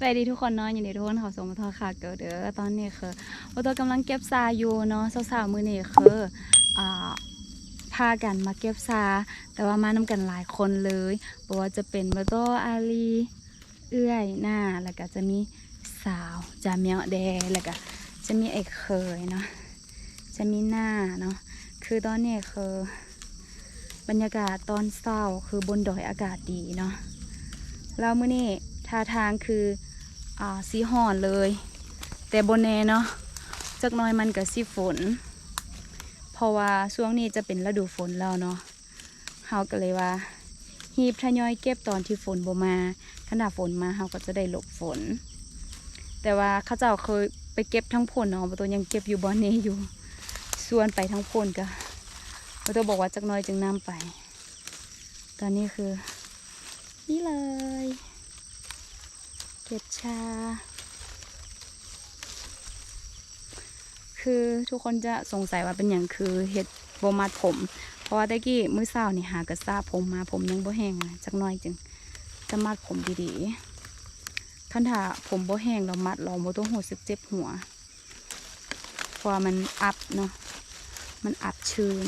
สวัสดีทุกคนเนาะยินดีทุกคนเขาสมทอค่ะเกิดเด้อตอนนี้คือว่าตัวกำลังเก็บซาอยู่เนาะสาวๆมือนี่คืออ่าพากันมาเก็บซา แต่ว่ามานำกันหลายคนเลยเพราะว่าจะเป็นบัโตอาลีเอื้อยหน้าแล้วก็จะมีสาวจาเมียวแดแล้วก็จะมีไอ้เคยเนาะจะมีหน้าเนาะคือตอนนี้คือบรรยากาศตอนเศร้าคือบนดอยอากาศดีเนาะแล้วมื้อนี้ท่าทางคือ สีห่อนเลย แต่บนแนเนาะจักน้อยมันกับสีฝน เพราะว่าช่วงนี้จะเป็นฤดูฝนแล้วเนาะเฮาก็เลยว่าฮีบทยอยเก็บตอนที่ฝนบ่มาขณะฝนมาเฮาก็จะได้หลบฝน แต่ว่าข้าเจ้าเคยไปเก็บทั้งพลเนาะบ่ตัวยังเก็บอยู่บ่อนี้อยู่ส่วนไปทั้งพลก็บ่ตัวบอกว่าจักน้อยจึงนำไป ตอนนี้คือ นี่เลย เก็บชา คือทุกคนจะสงสัยว่าเป็นอย่างคือเห็ดโบมัดผม เพราะว่าตะกี้มื้อเช้านี่หากระซาผมมาผมยังบ่แห้งนะจักหน่อยจึงจะมัดผมดีๆคันถ้าผมบ่แห้งเรามัดเราบ่ต้องหูสึกเจ็บหัวเพราะมันอับเนาะมันอับชื้น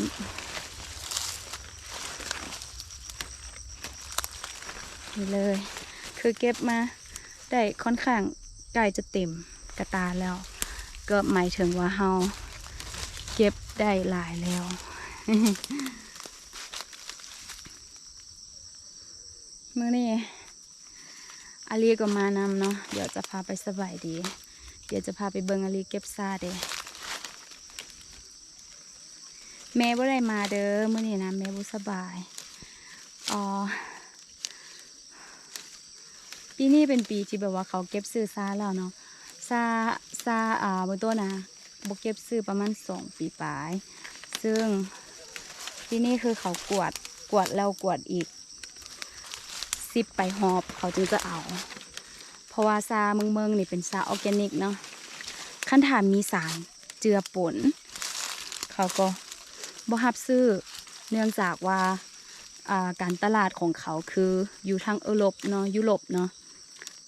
นี่เลย คือเก็บมา ได้ค่อนข้างใกล้จะเต็มกระตาแล้ว ก็หมายถึงว่าเฮาเก็บได้หลายแล้วมื่อนี้อาลีก็มานำเนาะเดี๋ยวจะพาไปสบายดี เดี๋ยวจะพาไปเบิงอาลีเก็บซาเด้แม่บ่ได้มาเด้อมื่อนี้นะแม่บ่สบายอ๋อ ปีนี้เป็นปีที่แบบว่าเขาเก็บซื้อซาแล้วเนาะซาซาอ่าบนตัวนะบเก็บซื้อประมาณสองปีปลาย ซึ่งที่นี่คือเขากวดกวดแล้วกวดอีกสิบไปหอบเขาจึงจะเอา เพราะว่าซาเมืองเมืองนี่เป็นซาออร์แกนิกเนาะขั้นถามมีสารเจือปนเขาก็บ่ฮับซื้อเนื่องจากว่าาการตลาดของเขาคืออยู่ทางเอโรปเนาะยุโรปเนาะ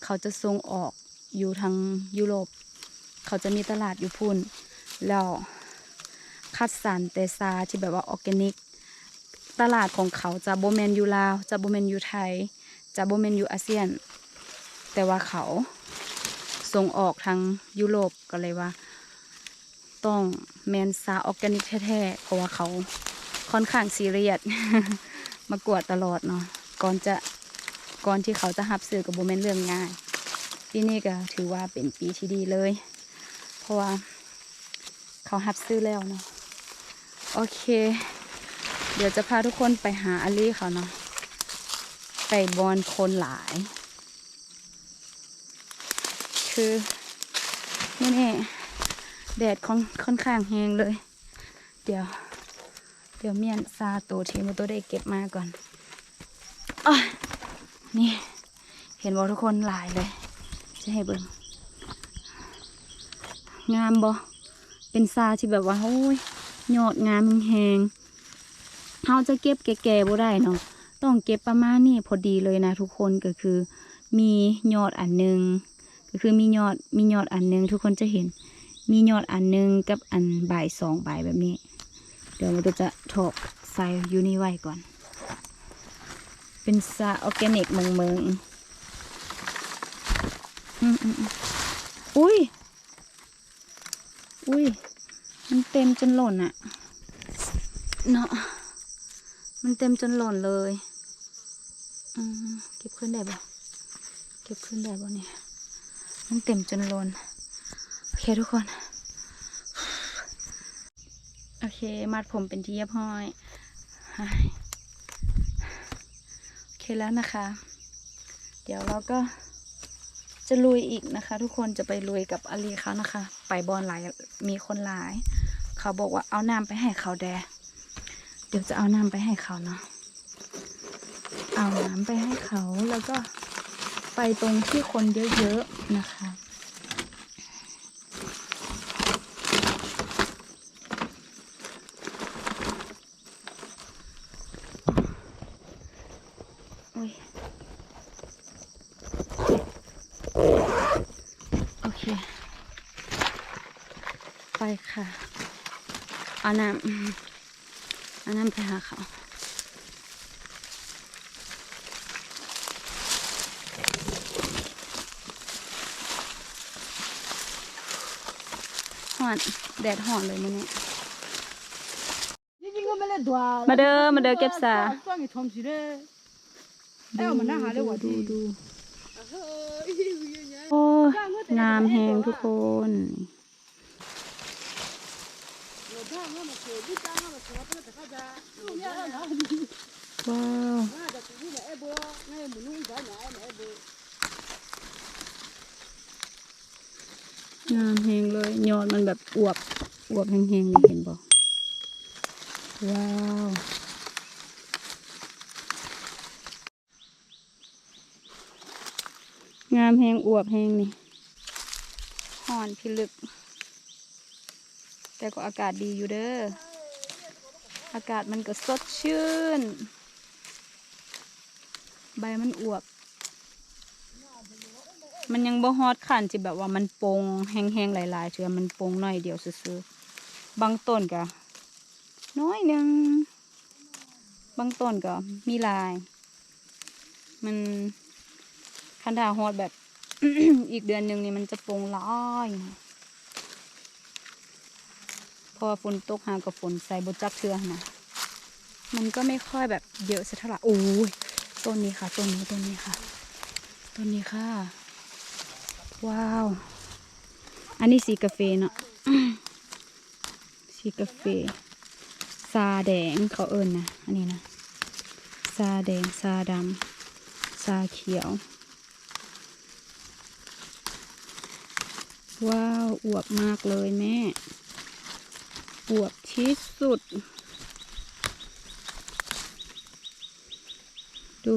เขาจะส่งออกอยู่ทางยุโรป เขาจะมีตลาดอยู่พุ่น แล้วคัดสรรแต่ซาที่แบบว่าออร์แกนิก ตลาดของเขาจะโบแมนยูลาว จะโบแมนยูไทย จะโบแมนยูอาเซียน แต่ว่าเขาส่งออกทางยุโรปก็เลยว่า ต้องแมนซาออร์แกนิกแท้ๆเพราะว่าเขาค่อนข้างซีเรียสมากวดตลอดเนาะก่อนจะ ก่อนที่เขาจะหับซื้อกับโบแมนเรื่องง่าย ปีนี้ก็ถือว่าเป็นปีที่ดีเลย เพราะว่า เขาหับซื้อแล้วเนาะโอเค เดี๋ยวจะพาทุกคนไปหาอลี่เขาเนาะไปบอนคนหลาย คือนี่นี่แดดค่อนค่อนข้างแห้งเลย เดี๋ยว เดี๋ยวเมียนซาตัวทีมาตัวได้เก็บมาก่อน นี่ เห็นบอกทุกคนหลายเลย จะให้เบิ่งงามบ่เป็นซาที่แบบว่าโอ้ยยอดงามแหงเราจะเก็บแก่ๆบ่ได้เนาะต้องเก็บประมาณนี้พอดีเลยนะทุกคนก็คือ มียอดอันหนึ่งก็คือมียอดมียอดอันหนึ่งทุกคนจะเห็น มียอดอันหนึ่งกับอันใบายสองใบแบบนี้ เดี๋ยวเราจะถอกใส่อยูนี่ไว้ก่อน เป็นซาออร์แกนิกเมืองเมืองอุ้ย อุ้ย มันเต็มจนหล่นอะเนาะ มันเต็มจนหล่นเลยเก็บขึ้นได้บ่เก็บขึ้นได้บ่เนี่ย มันเต็มจนหล่น โอเคทุกคน โอเค มัดผมเป็นที่เรียบร้อย เฮ้ยโอเคแล้วนะคะ เดี๋ยวเราก็จะลุยอีกนะคะ ทุกคนจะไปลุยกับอาลีเขานะคะ ไปบอลหลายมีคนหลาย เขาบอกว่าเอาน้ำไปให้เขาแดเดี๋ยวจะเอาน้ำไปให้เขาเนาะเอาน้ำไปให้เขาแล้วก็ไปตรงที่คนเยอะๆนะคะ อุ้ย ค่ะ เอาน้ำเอาน้ำไปหาเขาหอนแดดหอนเลยมันนี้มาเด้อมาเด้อเก็บซาดูดูโอ้งามแหงทุกคน ว้าวงามแหงเลยยอดมันแบบอวบอวบแหงๆเลยเห็นบอกว้าวงามแหงอวบแหงนี่หอนพิลึก แต่ก็อากาศดีอยู่เด้อ อากาศมันก็สดชื่น ใบมันอวบ มันยังบ่ฮอดขันที่แบบว่ามันโปงแห้งๆหลายๆเชื่อมันโปงหน่อยเดียวซื่อบางต้นก็น้อยหนึ่งบางต้นก็มีลาย มันคันดาฮอดแบบ อีกเดือนหนึ่งนี่มันจะโปงลาย ราะว่าฝนตกหากับฝนใส่บจักเทือนะมันก็ไม่ค่อยแบบเยอะสักเท่าไหร่โอ้ยต้นนี้ค่ะต้นนี้ต้นนี้ค่ะต้นนี้ค่ะ ว้าว อันนี้สีกาแฟเนาะสีกาแฟซาแดงเขาเอิญนะอันนี้นะซาแดงซาดำซาเขียว ว้าวอวบมากเลยแม่ อวบที่สุด ดู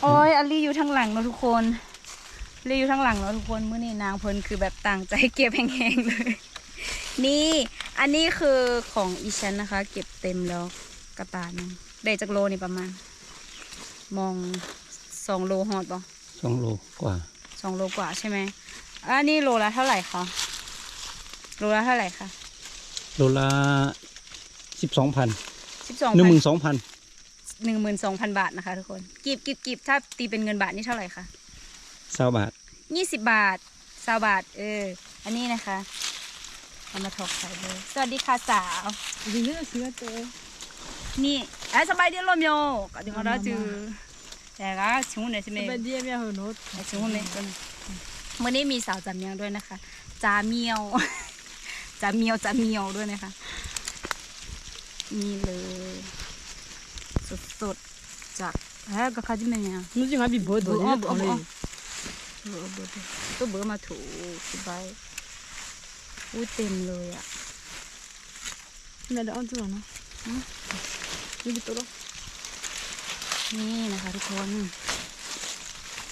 โอ้ยอลีอยู่ทางหลังเนาะทุกคนอลีอยู่ทางหลังเนาะทุกคนมื้อนี้นางเพิ่นคือแบบต่างใจเก็บแห้งๆเลย นี่อันนี้คือของอีฉันนะคะ เก็บเต็มแล้วกระตาหนึงได้จากโลนี่ประมาณ มองสองโลฮอดบ่สองโลกว่าสองโลกว่าใช่ไหม อันนี้โลละเท่าไหร่คะโลละเท่าไหร่คะโลละสิบสองพันหนึ่งหมื่นสองพันหนึ่งหมื่นสองพันบาทนะคะทุกคนกีบกีบกีบถ้าตีเป็นเงินบาทนี่เท่าไหร่คะสาบาทยี่สิบบาทสาบาท เออ อันนี้นะคะเอามาถกใส่เลย สวัสดีค่ะสาวดีเนื้อเสื้อเจอนี่ไอ้สบายดีลมโยก็ดีมาแล้วจือแต่ก็ชิวเนี่ยใช่ไหมสบายดีไม่เอาหนูชิวหนี่ย เมื่อนี้มีสาวจาเมียงด้วยนะคะจาเมียวจาเมียวจาเมียวด้วยนะคะนี่เลยสดๆจากเฮ้ยก็ขาจิเนียงนึกยังไงบีบเบอร์ดูนี่วเลยบอตัวเบอร์มาถูสบายอู้เต็มเลยอะนี่เดี๋เอาตัวนะนี่บีตัวนี่นะคะทุกคน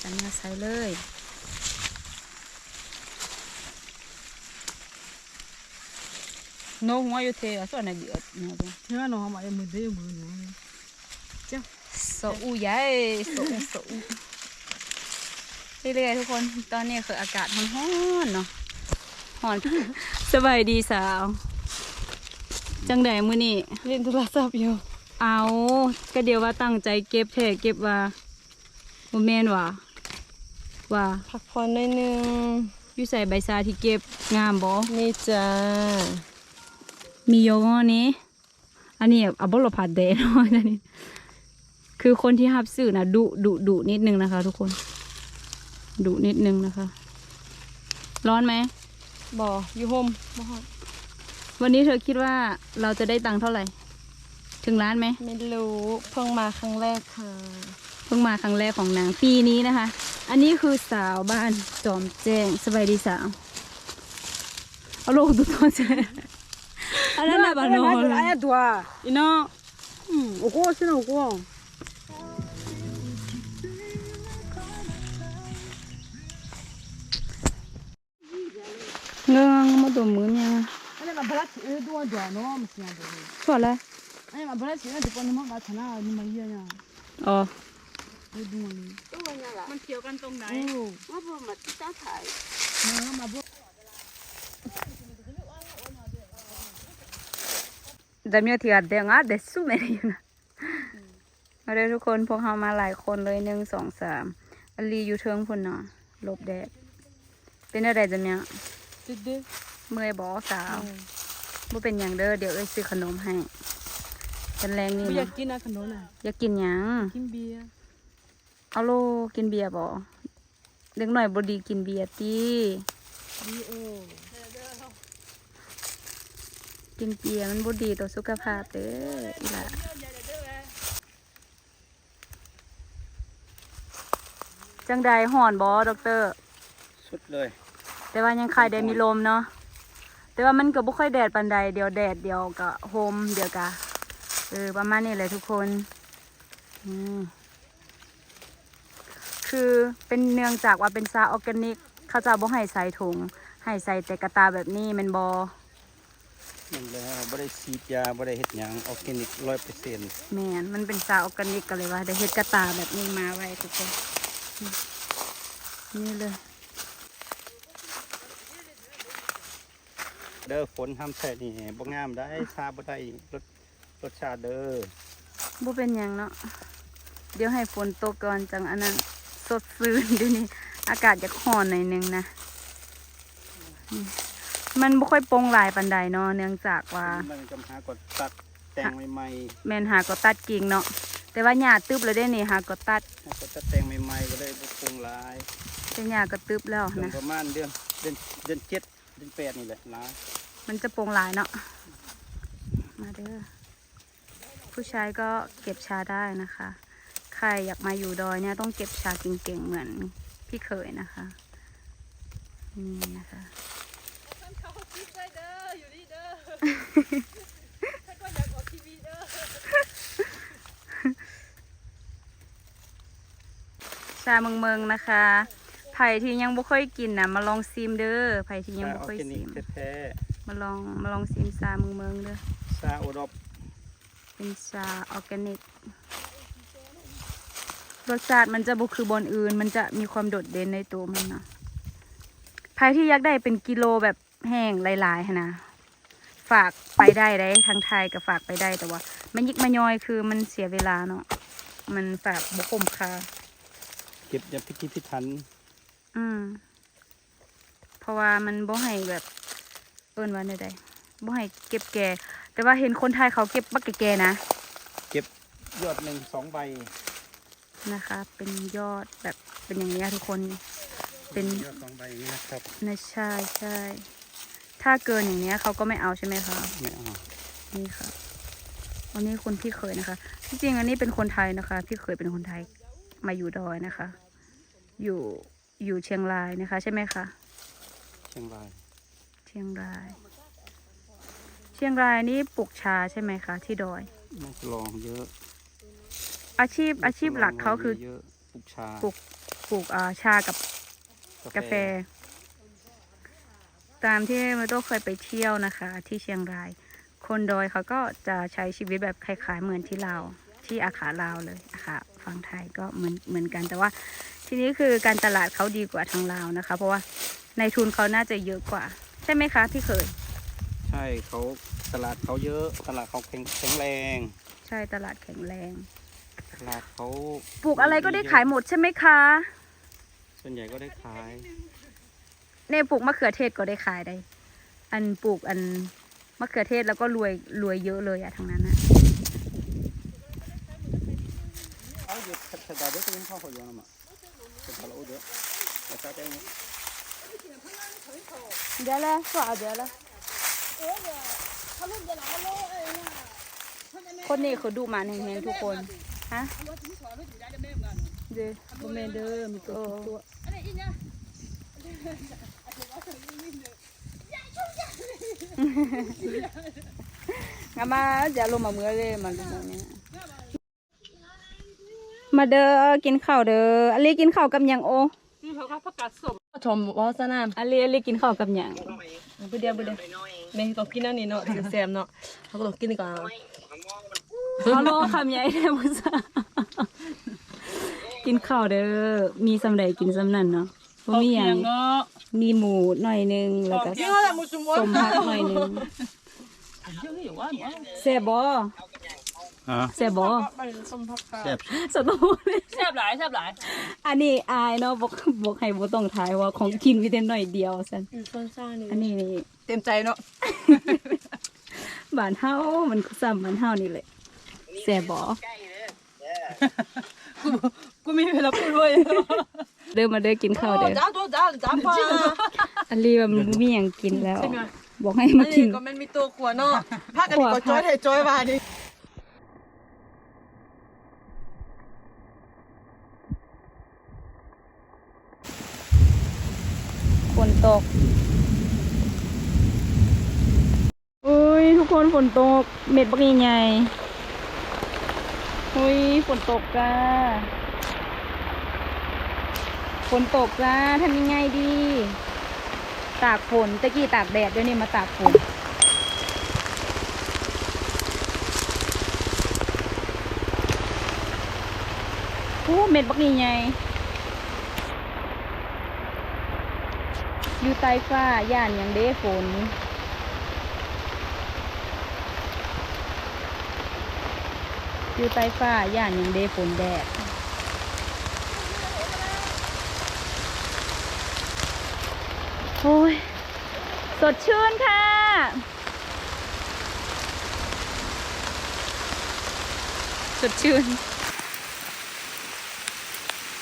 จะเมียวใส่เลย No one you tell us on a good. No, no, I'm a good one. So, yeah, so, so. เรื่อยๆทุกคน ตอนนี้คืออากาศมันร้อนเนาะร้อน สบายดีสาว จังไดมื้อนี่เล่นโทรศัพท์อยู่ เอาก็เดี๋ยวว่าตั้งใจเก็บแท้เก็บว่าโมเมนว่าว่า พักผ่อนหน่อยนึงอยู่ใส่ใบซาที่เก็บงามบ่นี่จ้า มีโยงนี้ อันนี้อับบลผัดเดนอันนี้ คือคนที่หับสื่อนะดุดุดุนิดนึงนะคะ ทุกคน ดุนิดนึงนะคะ ร้อนไหมบออยู่โฮมบ่ฮอดวันนี้เธอคิดว่าเราจะได้ตังค์เท่าไหร่ ถึงร้านไหม ไม่รู้เพิ่งมาครั้งแรกค่ะ เพิ่งมาครั้งแรกของนางปีนี้นะคะ อันนี้คือสาวบ้านจอมแจ้งสบายดีสาวเอาโลกดูตอนเช้า ala na ba no ala dua. Ino um oko sina oko ngang mo do mướn nha. ala ma bala ti do do no mo sina do so ala ala ma bala ti do no mo ga thana ni ma ya nya. Ờ do do ni to nya la. Man tiyo kan tong nai ma bo ừ. ma ti ta thai ma ma bo จะมีที่อัดเดียงอะเด็ดสู้ไม่ได้อยู่นะมาเลยทุกคนพวกเรามาหลายคนเลยหนึ่งสองสามอลีอยู่เทิงพุ่นเนาะหลบแดดเป็นอะไรจะเนี่ย Tede. เมื่อยบอสาวบ่เป็นอย่างเด้อเดี๋ยวเอ้ยซื้อขนมให้เป็นแรงนี่ Bu เนาะ yakina kanona. อยากกินหยัง Kim biya. เอาโลกินเบียร์บ่เด็กหน่อยบ่ดีกินเบียร์ตี Bi o. กินเบียร์มันบ่ดีต่อสุขภาพเด้ออีหล่ะจังใดห่อนบ่ดอกเตอร์ สุดเลย แต่ว่ายังคายได้มีลมเนาะแต่ว่ามันก็บ่ค่อยแดดปานใดเดี๋ยวแดดเดี๋ยวก็โฮมเดี๋ยวก็เออประมาณนี้เลยทุกคนอืมคือเป็นเนื่องจากว่าเป็นซาออร์แกนิก เขาจะบ่ให้ใส่ถุงให้ใส่แต่กระตาแบบนี้แมันบอ มันแล้วบ่ได้ฉีดยาบ่ได้เฮ็ดหยังออร์แกนิกร้อยเปอร์เซ็นต์แมนมันเป็นซาออร์แกนิกก็เลยว่าได้เฮ็ดกระตาแบบนี้มาไว้ทุกคนนี่นี่เลย เด้อฝนห้ามใส่นี่บ่งามได้ซาบ่ได้รสรสชาติเด้อบ่เป็นหยังเนาะ เดี๋ยวให้ฝนตกก่อนจังอันนั้นสดซื่นเดี๋ยวนี้อากาศจะร้อนหน่อยหนึงนะนี่ มันบ่ค่อยโปร่งหลายปานใดเนาะเนื่องจากว่า มันกำหากดตัดแต่งใหม่แม่นหาก็ตัดกิ่งเนาะแต่ว่าหญ้าตึบแล้วได้นี่หาก็ตัดๆหากดตัดแต่งใหม่ๆก็เลยบ่ปรุงหลายแต่หญ้าก็ตึบแล้วช่วงนะประมาณเดือนเดือนเดือนเจ็ดเดือนแปดนี่แหละนะมันจะโปร่งหลายเนาะมาเด้อผู้ชายก็เก็บชาได้นะคะ ใครอยากมาอยู่ดอยเนี่ยต้องเก็บชาเก่งๆเหมือนพี่เคยนะคะนี่นะคะ ชาเมืองเมืองๆนะคะ ไผ่ที่ยังบ่ค่อยกินนะมาลองซิมเด้อ ไผ่ที่ยังซาบ่ออค่อยร์แกนิซิกมแท้มาลองมาลองซิมชาเมืองเมืองๆเด้อๆซาโอรอบเป็นชาออร์แกนิก รสชาติมันจะบุคือบอนอื่น มันจะมีความโดดเด่นในตัวมันเนาะใครที่อยากได้เป็นกิโลแบบแห้งหลายๆหั้นนะ ฝากไปได้ได้ทางไทยก็ฝากไปได้แต่ว่ามันยิกมาย่อยคือมันเสียเวลาเนาะมันฝากบุคมค่าเก็บอย่างพิธีพิถัน อืม เพราะว่ามันบ่ให้แบบเอิ้นว่าใดๆบ่ให้เก็บแก่ แต่ว่าเห็นคนไทยเขาเก็บบักแก่ๆนะเก็บยอดหนึ่งสองใบนะคะ เป็นยอดแบบเป็นอย่างนี้ยทุกคน เป็นยอดสองใบอย่างนี้นะครับนะใช่ใช่ ถ้าเกินอย่างเนี้ยเขาก็ไม่เอาใช่ไหมคะ ไม่เอานี่ค่ะอันนี้คนพี่เคยนะคะ ที่จริงอันนี้เป็นคนไทยนะคะ พี่เคยเป็นคนไทยมาอยู่ดอยนะคะ อยู่อยู่เชียงรายนะคะ ใช่ไหมคะ เชียงราย เชียงราย เชียงรายนี่ปลูกชาใช่ไหมคะ ที่ดอย นักลองเยอะ อาชีพอาชีพหลักเขาคือเยอะปลูกชาปลูกปลูกอ่าชากับกาแฟ ตามที่มาโต้เคยไปเที่ยวนะคะ ที่เชียงราย คนดอยเขาก็จะใช้ชีวิตแบบคล้ายๆเหมือนที่เราวที่อาขาลาวเลยอาขาฝั่งไทยก็เหมือนเหมือนกันแต่ว่าทีนี้คือการตลาดเขาดีกว่าทางลาวนะคะ เพราะว่าในทุนเขาน่าจะเยอะกว่า ใช่ไหมคะที่เคย ใช่เขาตลาดเขาเยอะตลาดเขาแข็งแข็งแรง ใช่ตลาดแข็งแรง ตลาดเขาปลูกอะไรก็ได้ขายหมดใช่ไหมคะ ส่วนใหญ่ก็ได้ขาย ในปลูกมะเขือเทศก็ได้ขายได้ อันปลูกอันมะเขือเทศแล้วก็รวยรวยเยอะเลยอะทางนั้นอะเอาอยู่ถ้าได้ก็ยังเข้าเขาอยู่นะมั้งแต่ถ้าเราเยอะแต่ถ้าได้เนี่ยเดี๋ยวเลยสวเดี๋ยวเลยคนนี้เขาดูหมันแห่งๆทุกคนฮะเดี๋ยว Bu me de mi to to. งามาจะลงมาเมื่อเลยมาลงมาเนี่ยมาเด้อกินข้าวเด้ออลีกินข้าวกับหยังโอ Ni ha ka pakat som. Tom wa sana. อลีอลีกินข้าวกับหยัง Bu dia bu dia. Me to kina ni no sem no. Ha ko kini ka. ฮัลโหลคำใหญ่แท้มุสากินข้าวเด้อมีสำใดกินสำนั่นเนาะ บ่มีหยังเนาะมีหมูหน่อยหนึงแล้วก็เยอะแต่มุสลิมสมผักหน่อยหนึงเยอะอยู่ว่าแซ่บบ่ Ja, แซ่บบ่สมพัก släpp. สตูเลยแซ่บหลายแซ่บหลายอันนี้อายเนาะบอกบอกให้บ่ต้องทายว่าของกินมีแต่หน่อยเดียวซั่นอยู่ซ่อนซ่านี่อันนี้นี่เต็มใจเนาะบ้านเฮามันซ้ำบ้านเฮานี่แหละแซ่บบ่กูกูมีเวลาพูดด้วย เด้อมาเด้อกินข้าวเด้อจ้าตัวจ้าจ้าป้าอันนี้ว่ามันบ่มีหยังกินแล้วใช่ไงบอกให้อัมานกินี้นก็มันมีตัวขวเนาะพากันก็จอยให้จอยมาดิฝนตกอุ้ยทุกคนฝนตก เม็ดบักใหญ่ๆอุ้ยฝนตกจ้า ฝนตกจ้าทำยังไงดี ตากฝนตะกี้ตากแดดเดี๋ยวนี้มาตากฝนโอ้เม็ดบักใหญ่ๆอยู่ใต้ฟ้าย่านย่างเด้ฝนอยู่ใต้ฟ้าย่านย่างเด้ฝนแดด โอ้ย สดชื่นค่ะ สดชื่น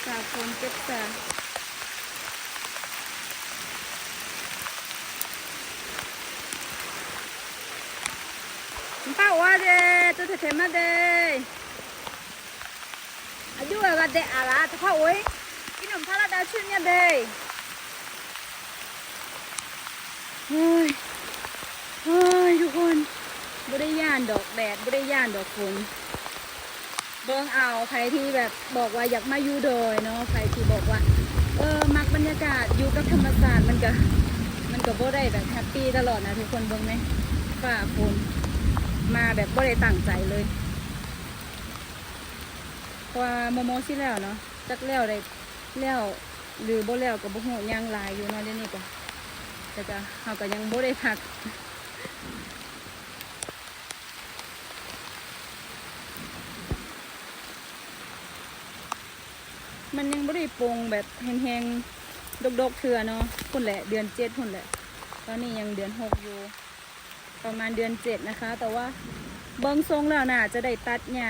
สาคนเก็บสาป้าว่าเดตัวเถมาเดอายุอะไรเดอะไรแต่พ่อโอ้ยกินขนมทาราดาชื่นเนี่ยเด เฮ้ยเฮ้ยทุกคนบ่ได้ย่านดอกแดดบ่ได้ย่านดอกฝนเบิ่งเอาใครที่แบบบอกว่าอยากมาอยู่โดยเนาะใครที่บอกว่า เออมักบรรยากาศอยู่กับธรรมศาสตร์มันก็มันก็บ่ได้แบบแฮปปี้ตลอดนะทุกคนเบิ่งไหมฝ่าฝนมาแบบบ่ได้ตั้งใจเลยเพราะว่าโมโมสิแล้วเนาะจักแล้วได้แล้วหรือบ่แล้วก็บ่ฮู้ยังหลายอยู่เนาะเดี๋ยวนี้ก็ แต่ก็เฮาก็ยังบ่ได้พักมันยังไม่ได้ปรุงแบบแห้งๆ ดกๆเถื่อเนาะพุ่นแหละ เดือนเจ็ดพุ่นแหละ ตอนนี้ยังเดือนหกอยู่ ประมาณเดือนเจ็ดนะคะ แต่ว่าเบิ้งทรงแล้วน่าจะได้ตัดหญ้า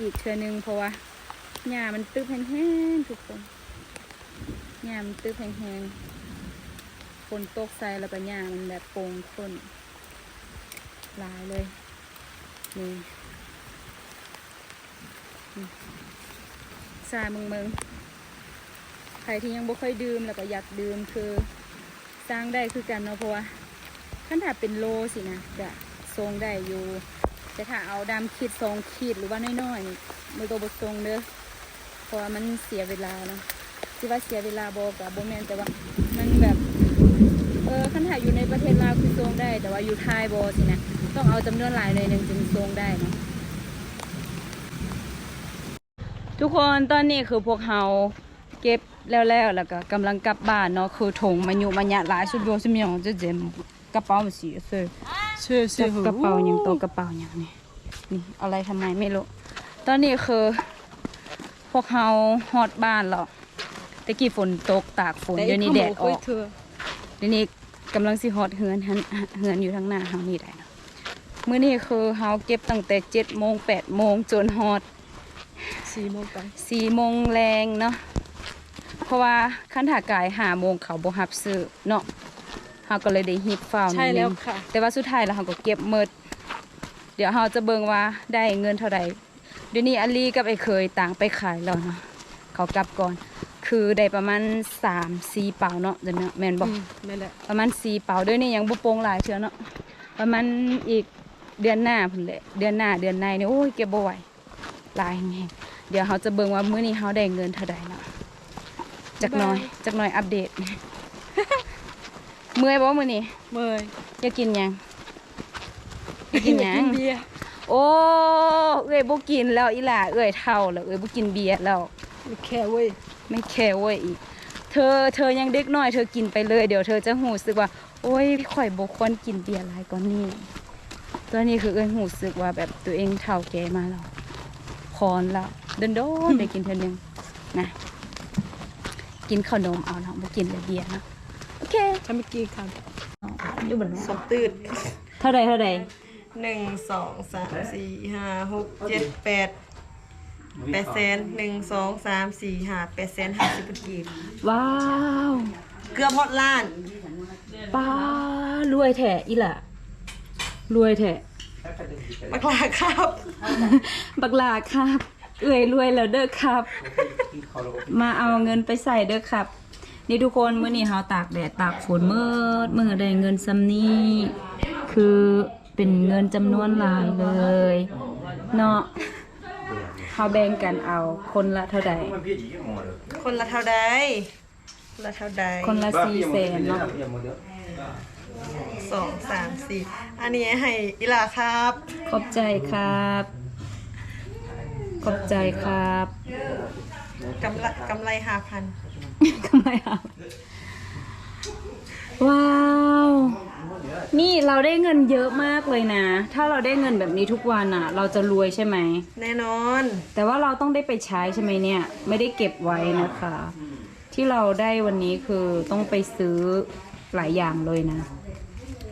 อีกเทื่อนึงเพราะว่าหญ้ามันตึบแห้งๆทุกคนหญ้ามันตึบแห้งๆ ฝนตกใส่แล้วก็หญ้ามันแบบโป่งต้นหลายเลยนี่สายมึงมึงใครที่ยังบ่ค่อยดื่มแล้วก็อยากดื่มคือสร้างได้คือกันเนาะเพราะว่าขั้นถ้าเป็นโลสินะจะทรงได้อยู่ แต่ถ้าเอาดำขีดทรงขีดหรือว่าน้อยๆนี่มือตัวบททรงเด้อเพราะว่ามันเสียเวลาเนาะที่ว่าเสียเวลาบอกกับโบแมนแต่ว่ามันแบบ ออขั้นถ้าอยู่ในประเทศลาวคือทรงได้ แต่ว่าอยู่ไทยบอสินะ ต้องเอาจำนวนหลายหน่อยหนึ่งจึงทรงได้เนาะทุกคนตอนนี้คือพวกเราเก็บแล้วแล้วแล้วก็กำลังกลับบ้านเนาะคือถุงมันอยู่มันยะหลายสุดโยสิมีของจะเจมกระเป๋ามันสีเสื้อเชื่อจับกระเป๋าอย่างตัวกระเป๋าอย่างนี้นี่เอะไรทำไมไม่รู้ตอนนี้คือพวกเราฮอดบ้านแล้วตะกี้ฝนตกตากฝนเดี๋ยวนี้แดดออกเดี๋ยวนี้ กำลังสิฮอดเฮือนหันเฮือนอยู่ทางหน้าเฮานี่ได้เนาะมื้อนี้คือเฮาเก็บตั้งแต่เจ็ดโมงแปดโมงจนฮอดสี่โมงไปสี่โมงแรงเนาะเพราะว่าขั้นถากายหาโมงเขาบ่ฮับซื้อเนาะเฮาก็เลยได้ฮิบฟ้าวนิใช่ดนึแล้วงค่ะแต่ว่าสุดท้ายแล้วเราก็เก็บหมดเดี๋ยวเราจะเบิ่งว่าได้เงินเท่าไหร่เดี๋ยวนี้อลีกับไอ้เคยต่างไปขายแล้วเนาะเขากลับก่อน คือได้ประมาณสามสี่เป่าเนาะเดี๋ยวนี้แม่นบอกนั่นแหละประมาณสี่เป่าเด้วยวนี่ยังบุโปงหลายเชือเนาะประมาณอีกเดือนหน้าพุ่นแหละเดือนหน้าเดือนในนี่โอ้ยเก็บบ่ไหวหลายแฮงเดี๋ยวเขาจะเบิ่งว่ามื้อนี้เขาได้เงินเท่าใดเนาะจักหน่อยจักหน่อยอัปเดต เมื่อยบ่มื้อนี้เมยอยากกินหยังอยากกินหยังเบียร์โอ้เอ้ยบ่กินแล้วอีหล่าเอ้ยเฒ่าแล้วเอ้ยบ่กินเบียร์แล้วแค่เว้ย ไม่แค่เว้ยอีก เธอเธอยังเด็กน้อยเธอกินไปเลย เดี๋ยวเธอจะหูสึกว่า โอ้ยข่อยบควรกินเบียร์หลายกว่านี้ตอนนี้คือเอ้ยหูสึกว่าแบบตัวเองเฒ่าแก่มาแล้วคอนแล้วเดินโดนๆได้กินเท่านึงนะกินขนมเอาเนาะบ่กินแต่เบียร์เนาะโอเคฉันเมื่อกี้ครับอยู่บนสมตืดเท่าใดเท่าใดหนึ่งสองสามสี่ห้าหกเจ็ดแปด แปดแสนหนึ่งสองสามสี่ห้าแปดแสนห้าสิบกีบว้าวเกือบหมดล้านป้ารวยแท้อีหล่ะรวยแท้บักลาครับ บักหลาครับ เอื่อยรวยแล้วเด้อครับ มาเอาเงินไปใส่เด้อครับ นี่ทุกคนมื้อนี้เฮาตากแดดตากฝนมืดมือได้เงินซำนี้คือเป็นเงินจำนวนหลายเลย เนาะ เฮาแบ่งกันเอาคนละเท่าใด คนละเท่าใดคนละเท่าใดคนละ4แสนเนาะสองสามสี่อันนี้ให้อีหลาครับ ขอบใจครับ ขอบใจครับกำไรกำไรห้าพันทำไมอะว้าว นี่เราได้เงินเยอะมากเลยนะ ถ้าเราได้เงินแบบนี้ทุกวันอะ เราจะรวยใช่ไหม แน่นอน แต่ว่าเราต้องได้ไปใช้ใช่ไหมเนี่ย ไม่ได้เก็บไว้นะคะ ที่เราได้วันนี้คือต้องไปซื้อหลายอย่างเลยนะ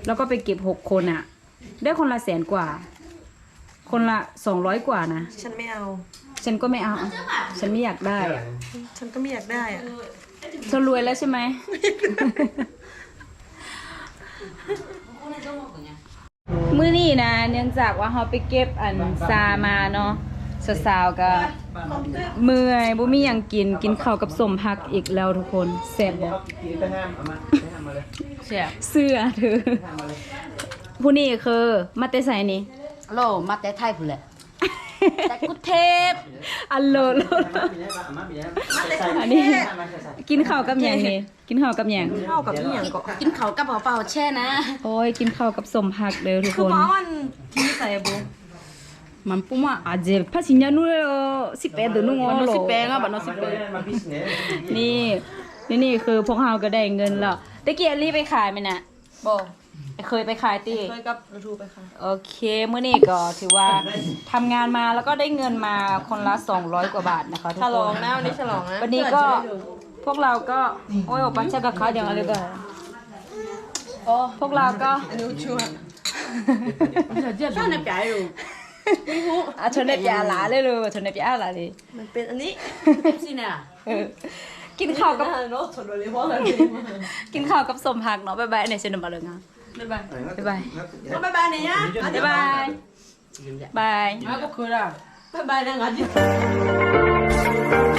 แล้วก็ไปเก็บหกคนอะได้คนละแสนกว่า คนละสองร้อยกว่านะ ฉันไม่เอา ฉันก็ไม่เอา ฉันไม่อยากได้อะฉันก็ไม่อยากได้อะเธอรวยแล้วใช่ไหม มื้อนี้นะเนื่องจากว่าเขาไปเก็บอันซามาเนาะสาวๆก็เมื่อยบ่มีหยังกินกินข้าวกับสมพักอีกแล้วทุกคนแซ่บบ่เสียบเสื้อเธอผู้นี้คือมาแต่ไสนี่โลมาแต่ไทยพุ่นแหละ แต่กุเทพอันโลโลอันนี้กินข้าวกับหยังนี่กินข้าวกับหยังเท่ากับนี่อย่างก็กินเขาวกับเปล่าๆแช่นะ โอ้ยกินข้าวกับสมพักเด้อทุกคืคอนเพราะมันที่ใส่บุ Man puma aje pasinya nu si pe do nu ngo มัน lo สิแปลงอะบัดนสิแปลงนี่นี่นี่คือพวกเราก็ได้เงินแล้วตะเกียรีไปขายไหมนะบ่ เคยไปขายตีเคยกับรูทูไปค่ะโอเคเมื่อนี้ก็ถือว่าทำงานมาแล้วก็ได้เงินมาคนละ 200 กว่าบาทนะคะทุกฉคนลองนะวันนี้ฉลองนะวันนี้ก็พวกเราก็โอ้ยปัชกับเขาอย่างอะไรกันพวกเราก็ อันนี้ชัวร์ช่างในปลายอยู่อะชนในปีอาหลาเลยเลยชนในปีอาหลาเลยมันเป็นอันนี้สิน่ะเออกินข้าวกับเนาะชนเลยเพราะอะไร กินข้าวกับสมผักเนาะบ๊ายบายในเชนบาเลยงา บ๊ายบายบ๊ายบายบ๊ายบ